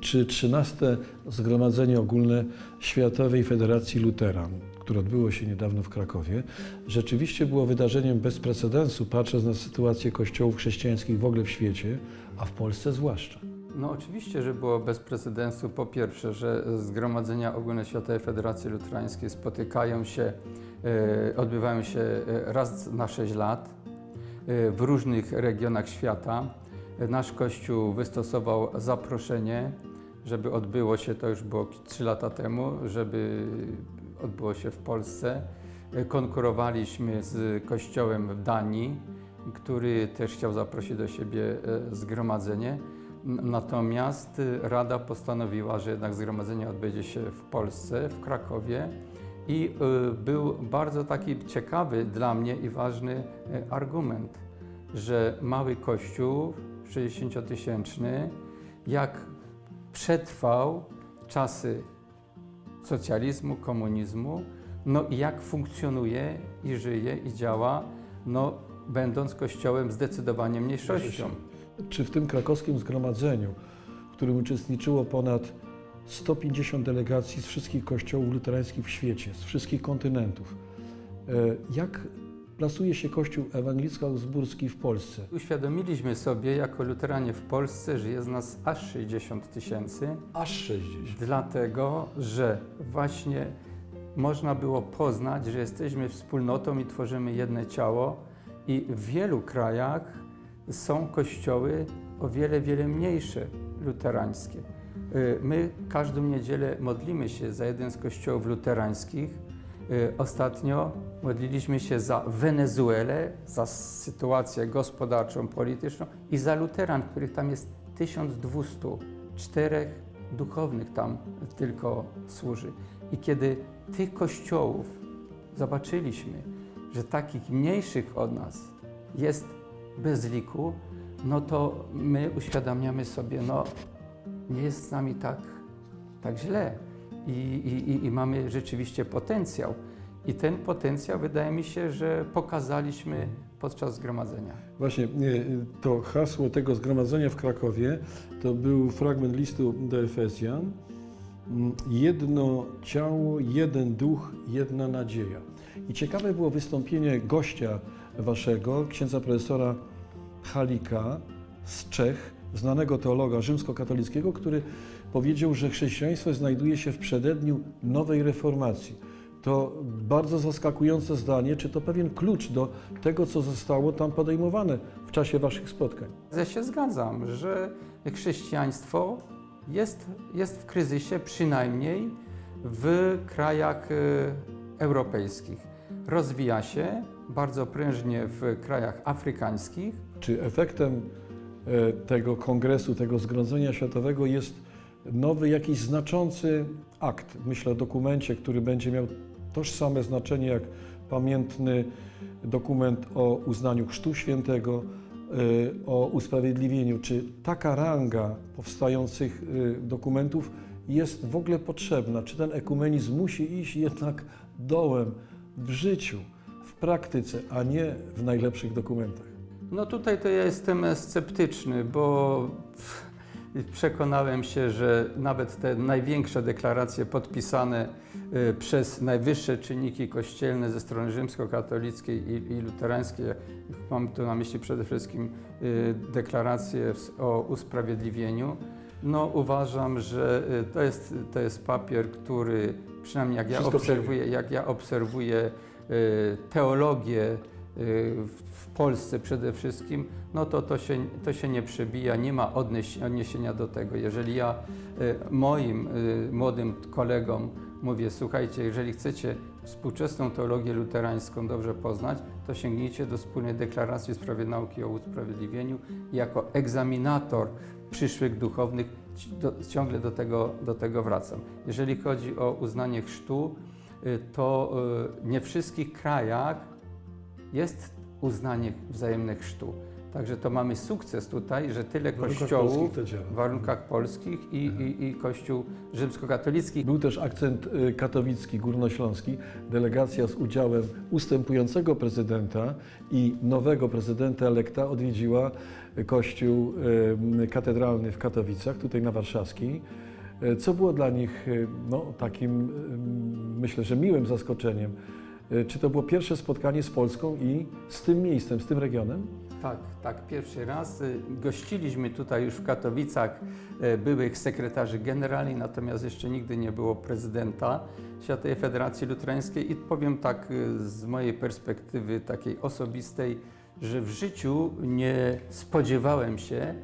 czy 13 Zgromadzenie Ogólne Światowej Federacji Luteran, które odbyło się niedawno w Krakowie, rzeczywiście było wydarzeniem bez precedensu, patrząc na sytuację kościołów chrześcijańskich w ogóle w świecie, a w Polsce zwłaszcza. No oczywiście, że było bez precedensu. Po pierwsze, że Zgromadzenia Ogólne Światowej Federacji Luterańskiej spotykają się, e, odbywają się e, raz na 6 lat e, w różnych regionach świata. Nasz Kościół wystosował zaproszenie, żeby odbyło się, to już było 3 lata temu, żeby odbyło się w Polsce. E, Konkurowaliśmy z Kościołem w Danii, który też chciał zaprosić do siebie e, zgromadzenie. Natomiast Rada postanowiła, że jednak zgromadzenie odbędzie się w Polsce, w Krakowie i y, był bardzo taki ciekawy dla mnie i ważny y, argument, że mały kościół 60-tysięczny, jak przetrwał czasy socjalizmu, komunizmu, no i jak funkcjonuje i żyje i działa, no będąc kościołem zdecydowanie mniejszością. Czy w tym krakowskim zgromadzeniu, w którym uczestniczyło ponad 150 delegacji z wszystkich kościołów luterańskich w świecie, z wszystkich kontynentów, e, jak plasuje się Kościół ewangelicko-augsburski w Polsce? Uświadomiliśmy sobie jako luteranie w Polsce, że jest nas aż 60 tysięcy, Aż 60. dlatego że właśnie można było poznać, że jesteśmy wspólnotą i tworzymy jedno ciało i w wielu krajach są kościoły o wiele, wiele mniejsze luterańskie. Y, My każdą niedzielę modlimy się za jeden z kościołów luterańskich. Y, Ostatnio modliliśmy się za Wenezuelę, za sytuację gospodarczą, polityczną i za luteran, których tam jest 1200, czterech duchownych tam tylko służy. I kiedy tych kościołów zobaczyliśmy, że takich mniejszych od nas jest bez liku, no to my uświadamiamy sobie, no nie jest z nami tak, tak źle I, i, i- mamy rzeczywiście potencjał. I ten potencjał wydaje mi się, że pokazaliśmy podczas zgromadzenia. Właśnie nie, to hasło tego zgromadzenia w Krakowie to był fragment listu do Efezjan. Jedno ciało, jeden duch, jedna nadzieja. I ciekawe było wystąpienie gościa waszego, księdza profesora Halika z Czech, znanego teologa rzymskokatolickiego, który powiedział, że chrześcijaństwo znajduje się w przededniu nowej reformacji. To bardzo zaskakujące zdanie, czy to pewien klucz do tego, co zostało tam podejmowane w czasie waszych spotkań. Ja się zgadzam, że chrześcijaństwo jest, jest w kryzysie przynajmniej w krajach e, europejskich. Rozwija się bardzo prężnie w krajach afrykańskich. Czy efektem tego kongresu, tego zgromadzenia światowego jest nowy, jakiś znaczący akt? Myślę o dokumencie, który będzie miał tożsame znaczenie jak pamiętny dokument o uznaniu Chrztu Świętego, e, o usprawiedliwieniu. Czy taka ranga powstających e, dokumentów jest w ogóle potrzebna? Czy ten ekumenizm musi iść jednak dołem w życiu, w praktyce, a nie w najlepszych dokumentach? No tutaj to ja jestem sceptyczny, bo przekonałem się, że nawet te największe deklaracje podpisane y, przez najwyższe czynniki kościelne ze strony rzymskokatolickiej i, i luterańskiej, mam tu na myśli przede wszystkim y, deklaracje w- o usprawiedliwieniu, no uważam, że y, to jest, to jest papier, który przynajmniej jak ja Wszystko obserwuję, jak ja obserwuję teologię w w Polsce przede wszystkim, no to to się, to się nie przebija, nie ma odniesienia do tego. Jeżeli ja y, moim y, młodym kolegom mówię, słuchajcie, jeżeli chcecie współczesną teologię luterańską dobrze poznać, to sięgnijcie do wspólnej deklaracji w sprawie nauki o usprawiedliwieniu jako egzaminator przyszłych duchownych ciągle do tego, do tego wracam. Jeżeli chodzi o uznanie chrztu, y, to y, nie w wszystkich krajach jest uznanie wzajemne chrztu. Także to mamy sukces tutaj, że tyle warunkach kościołów polskich w warunkach polskich i, i, i kościół rzymskokatolicki. Był też akcent y, katowicki, górnośląski. Delegacja z udziałem ustępującego prezydenta i nowego prezydenta elekta odwiedziła kościół y, katedralny w Katowicach, tutaj na Warszawskiej, y, co było dla nich no, takim, myślę, że miłym zaskoczeniem. Y, Czy to było pierwsze spotkanie z Polską i z tym miejscem, z tym regionem? Tak, tak, pierwszy raz. Y, Gościliśmy tutaj już w Katowicach y, byłych sekretarzy generalni, natomiast jeszcze nigdy nie było prezydenta Światowej Federacji Luterańskiej i powiem tak z mojej perspektywy takiej osobistej, że w życiu nie spodziewałem się,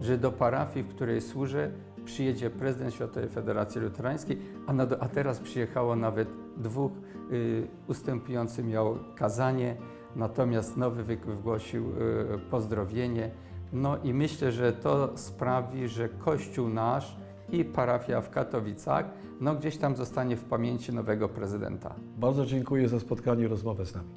że do parafii, w której służę, przyjedzie prezydent Światowej Federacji Luterańskiej, a, na, a teraz przyjechało nawet dwóch, y, ustępujący miał kazanie, natomiast nowy wy- wygłosił y, pozdrowienie. No i myślę, że to sprawi, że Kościół nasz i parafia w Katowicach, no gdzieś tam zostanie w pamięci nowego prezydenta. Bardzo dziękuję za spotkanie i rozmowę z nami.